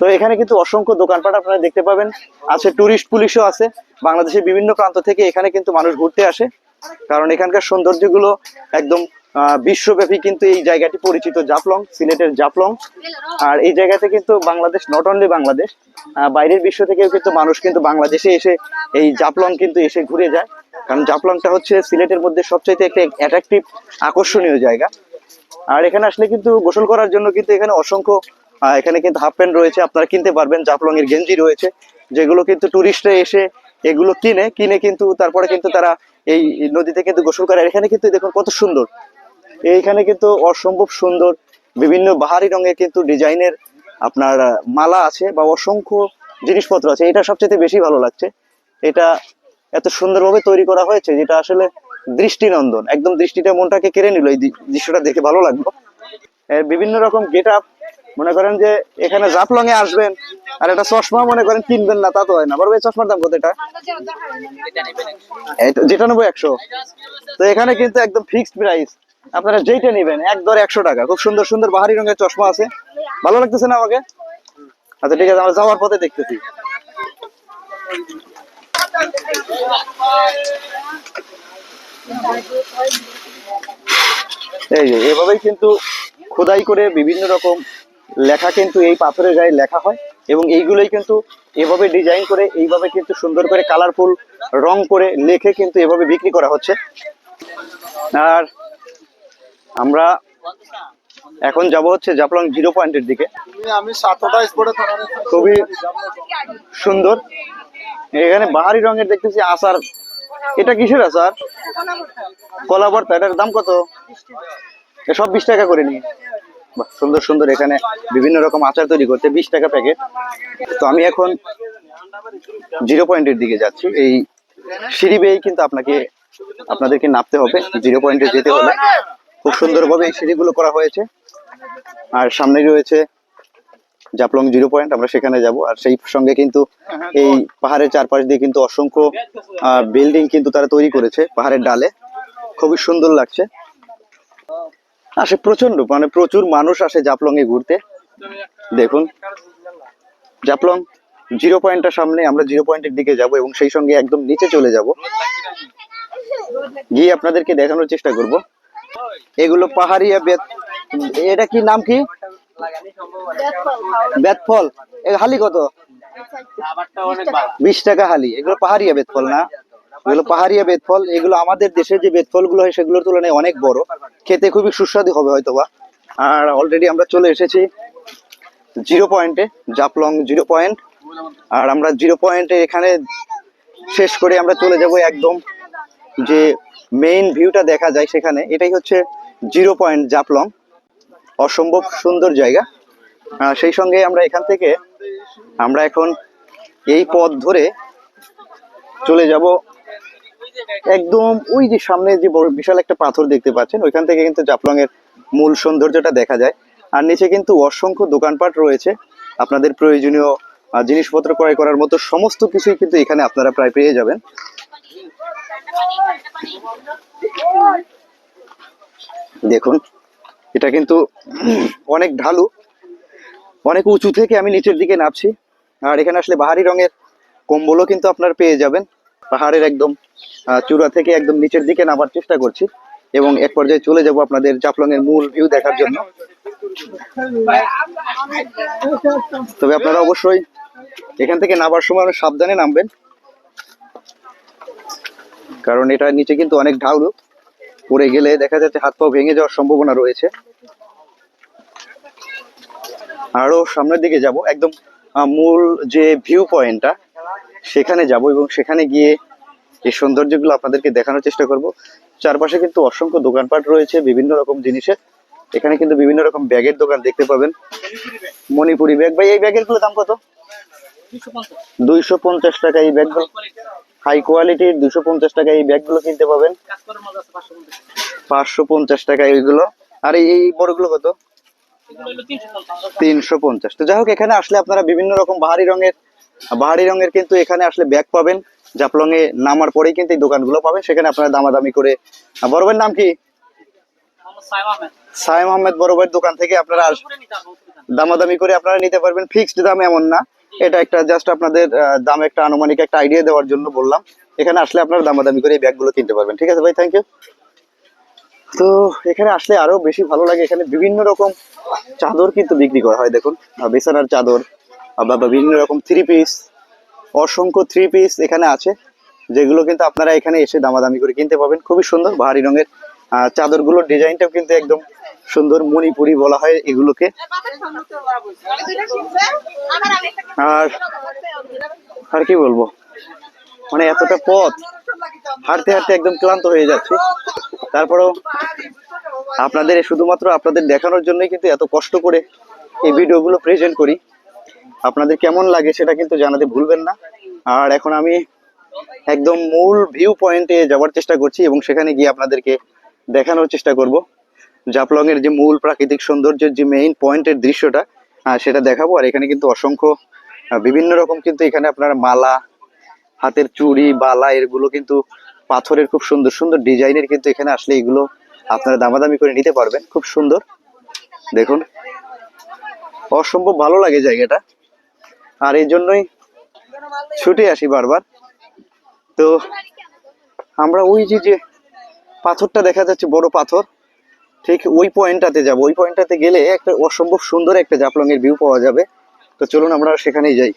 তো এখানে কিন্তু অসংখ্য দোকানপাট আপনারা দেখতে পাবেন। আছে টুরিস্ট পুলিশও আছে। বাংলাদেশের বিভিন্ন প্রান্ত থেকে এখানে কিন্তু মানুষ ঘুরতে আসে। কারণ এখানকার সৌন্দর্যগুলো একদম বিশ্বব্যাপী কিন্তু এই জায়গাটি পরিচিত জাফলং, সিলেটের জাফলং। আর এই জায়গাতে কিন্তু বাংলাদেশ নট অনলি বাংলাদেশ বাইরের বিশ্ব থেকেও কিন্তু মানুষ কিন্তু বাংলাদেশে এসে এই জাফলং কিন্তু এসে ঘুরে যায়। কারণ জাফলংটা হচ্ছে সিলেটের মধ্যে সবচাইতে একটা অ্যাট্রাকটিভ আকর্ষণীয় জায়গা। আর এখানে আসলে কিন্তু গোসল করার জন্য কিন্তু এখানে অসংখ্য এখানে কিন্তু হাফ প্যান্ট রয়েছে, আপনারা কিনতে পারবেন জাফলং এর গেঞ্জি রয়েছে, যেগুলো কিন্তু টুরিস্টরা এসে এগুলো কিনে কিনে কিন্তু তারপরে কিন্তু তারা এই নদীতে কিন্তু গোসল করে। এখানে কিন্তু দেখুন কত সুন্দর। এইখানে কিন্তু অসম্ভব সুন্দর, বিভিন্ন বাহারি রঙের কিন্তু ডিজাইনের আপনার মালা আছে বা অসংখ্য জিনিসপত্র আছে। এটা সবচেয়ে বেশি ভালো লাগছে। এটা এত সুন্দরভাবে তৈরি করা হয়েছে, যেটা আসলে দৃষ্টিনন্দন। একদম দৃষ্টিটা মনটাকে কেড়ে নিল, এই দৃশ্যটা দেখে ভালো লাগল। বিভিন্ন রকম গেট আপ মনে করেন যে এখানে জাফলং এ আসবেন, আর একটা চশমা মনে করেন কিনবেন না, তা তো হয় না। ভাই, চশমার দাম কত এটা? যেটা নেব একশো। তো এখানে কিন্তু একদম ফিক্সড প্রাইস আপনারা যেইটা নেবেন, এক দর একশো টাকা। খুব সুন্দর সুন্দর বাহারি রঙের চশমা আছে। ভালো লাগতেছে না আমাকে? আচ্ছা ঠিক আছে, আমরা যাওয়ার পথে দেখতেছি। এই এভাবেই কিন্তু খোদাই করে বিভিন্ন রকম লেখা কিন্তু এই পাথরের গায়ে লেখা হয় এবং এইগুলোই কিন্তু এভাবে ডিজাইন করে এইভাবে কিন্তু সুন্দর করে কালারফুল রং করে লেখে কিন্তু এভাবে বিক্রি করা হচ্ছে। আর আমরা এখন যাব হচ্ছে জাপলং জিরো পয়েন্টের দিকে। খুবই সুন্দর। এখানে বাহারি রঙের দেখতেছি আচার। এটা কিসের আচার? কলা ভর্তা এটার দাম কত? সব বিশ টাকা করে নিয়ে। সুন্দর সুন্দর। এখানে বিভিন্ন রকম আচার তৈরি করতে বিশ টাকা প্যাকেট। তো আমি এখন জিরো পয়েন্টের দিকে যাচ্ছি। এই সিঁড়ি বেয়ে কিন্তু আপনাকে, আপনাদেরকে নামতে হবে। জিরো পয়েন্টে যেতে হলে। খুব সুন্দরভাবে এই সিঁড়িগুলো করা হয়েছে। আর সামনে রয়েছে জাপলং জিরো পয়েন্ট। আমরা সেখানে যাব। আর সেই সঙ্গে কিন্তু এই পাহাড়ের চারপাশ দিয়ে কিন্তু অসংখ্য বিল্ডিং কিন্তু তারা তৈরি করেছে পাহাড়ের ডালে। খুবই সুন্দর লাগছে। আসে প্রচণ্ড মানে প্রচুর মানুষ আসে জাপলং এ ঘুরতে। দেখুন জাপলং জিরো পয়েন্টটার সামনে আমরা জিরো পয়েন্টের দিকে যাব এবং সেই সঙ্গে একদম নিচে চলে যাব। গিয়ে আপনাদেরকে দেখানোর চেষ্টা করব। এগুলো পাহাড়িয়া বেত এটা কি নাম কি? বেতফল। হালি কত? বিশ টাকা হালি। এগুলো পাহাড়িয়া বেতফল না? এগুলো পাহাড়িয়া বেতফল এগুলো আমাদের দেশের যে বেতফলগুলো হয় সেগুলোর তুলনায় অনেক বড়। খেতে খুবই সুস্বাদু হবে হয়তোবা। আর অলরেডি আমরা চলে এসেছি জিরো পয়েন্টে জাপলং জিরো পয়েন্ট। আর আমরা জিরো পয়েন্টে এখানে শেষ করে আমরা চলে যাব একদম যে মেইন ভিউটা দেখা যায় সেখানে। এটাই হচ্ছে জিরো পয়েন্ট জাপলং অসম্ভব সুন্দর জায়গা। সেই সঙ্গে আমরা এখান থেকে আমরা এখন এই পথ ধরে চলে যাব একদম ওই যে সামনে যে বড় বিশাল একটা পাথর দেখতে পাচ্ছেন, ওইখান থেকে কিন্তু জাফলং এর মূল সৌন্দর্যটা দেখা যায়। আর নিচে কিন্তু অসংখ্য দোকানপাট রয়েছে। আপনাদের প্রয়োজনীয় জিনিসপত্র ক্রয় করার মতো সমস্ত কিছুই কিন্তু এখানে আপনারা প্রায় পেয়ে যাবেন। দেখুন, এটা কিন্তু অনেক ঢালু, অনেক উঁচু থেকে আমি নিচের দিকে নামছি। আর এখানে আসলে বাহারি রঙের কম্বলও কিন্তু আপনারা পেয়ে যাবেন। পাহাড়ের একদম চূড়া থেকে একদম নিচের দিকে নামার চেষ্টা করছি এবং এক পর্যায়ে চলে যাব আপনাদের জাফলং এর মূল ভিউ দেখার জন্য। তবে আপনারা অবশ্যই এখান থেকে নামার সময় অনেক সাবধানে নামবেন। কারণ এটা নিচে কিন্তু অনেক ঢালু, পড়ে গেলে দেখা যাচ্ছে হাত পা ভেঙে যাওয়ার সম্ভাবনা রয়েছে। আরও সামনের দিকে যাব, একদম মূল যে ভিউ পয়েন্টটা সেখানে যাব এবং সেখানে গিয়ে এই সৌন্দর্যগুলো আপনাদেরকে দেখানোর চেষ্টা করব। চারপাশে কিন্তু অসংখ্য দোকানপাট রয়েছে, বিভিন্ন রকম জিনিসের এখানে কিন্তু বিভিন্ন রকম ব্যাগের দোকান দেখতে পাবেন। মণিপুরি ব্যাগ। ভাই, এই ব্যাগেরগুলো দাম কত? দুইশো পঞ্চাশ টাকা এই ব্যাগগুলো। হাই কোয়ালিটির দুশো পঞ্চাশ টাকা এই ব্যাগগুলো কিনতে পাবেন। পাঁচশো পঞ্চাশ টাকা এইগুলো। আর এই বড়গুলো কত? তিনশো পঞ্চাশ। তো যাই হোক, এখানে আসলে আপনারা বিভিন্ন রকম বাহারি রঙের বাহারি রঙের কিন্তু এখানে আসলে ব্যাগ পাবেন। জাপলং এ নামার পরেই কিন্তু এই দোকানগুলো পাবেন। সেখানে আপনারা দামাদামি করে বড় নাম কি? সাইম আহমেদ। বড় ভাইয়ের দোকান থেকে আপনারা দামাদামি করে আপনারা নিতে পারবেন। ফিক্সড দাম এমন না। এটা একটা জাস্ট আপনাদের দাম একটা আনুমানিক একটা আইডিয়া দেওয়ার জন্য বললাম। এখানে আসলে আপনারা দামাদামি করে এই ব্যাগগুলো কিনতে পারবেন। ঠিক আছে ভাই থ্যাংক ইউ তো এখানে আসলে আরও বেশি ভালো লাগে। এখানে বিভিন্ন রকম চাদর কিন্তু বিক্রি করা হয়। দেখুন বিছানার চাদর বা বিভিন্ন রকম থ্রি পিস অসংখ্য থ্রি পিস এখানে আছে, যেগুলো কিন্তু আপনারা এখানে এসে দামাদামি করে কিনতে পাবেন। খুবই সুন্দর, ভারী রঙের। চাদরগুলোর ডিজাইনটাও কিন্তু একদম সুন্দর মণিপুরি বলা হয় এগুলোকে। আর আর কি বলব? মানে এতটা পথ, হাঁটতে হাঁটতে একদম ক্লান্ত হয়ে যাচ্ছে। তারপরেও আপনাদের শুধুমাত্র আপনাদের দেখানোর জন্যই কিন্তু এত কষ্ট করে এই ভিডিওগুলো প্রেজেন্ট করি। আপনাদের কেমন লাগে সেটা কিন্তু জানাতে ভুলবেন না। আর এখন আমি একদম মূল ভিউ পয়েন্টে যাওয়ার চেষ্টা করছি এবং সেখানে গিয়ে আপনাদেরকে দেখানোর চেষ্টা করব। জাফলং এর যে মূল প্রাকৃতিক সৌন্দর্যের যে মেইন পয়েন্টের দৃশ্যটা সেটা দেখাবো। আর এখানে কিন্তু অসংখ্য বিভিন্ন রকম কিন্তু এখানে আপনার মালা, হাতের চুড়ি, বালা এগুলো কিন্তু পাথরের খুব সুন্দর সুন্দর ডিজাইনের কিন্তু এখানে আসলে এগুলো আপনারা দামাদামি করে নিতে পারবেন। খুব সুন্দর। দেখুন, অসম্ভব ভালো লাগে জায়গাটা। আর এই জন্যই ছুটে আসি বারবার। তো আমরা ওই যে যে পাথরটা দেখা যাচ্ছে, বড় পাথর, ঠিক ওই পয়েন্টটাতে যাব। ওই পয়েন্টটাতে গেলে একটা অসম্ভব সুন্দর একটা জাফলং এর ভিউ পাওয়া যাবে। তো চলুন আমরা সেখানেই যাই।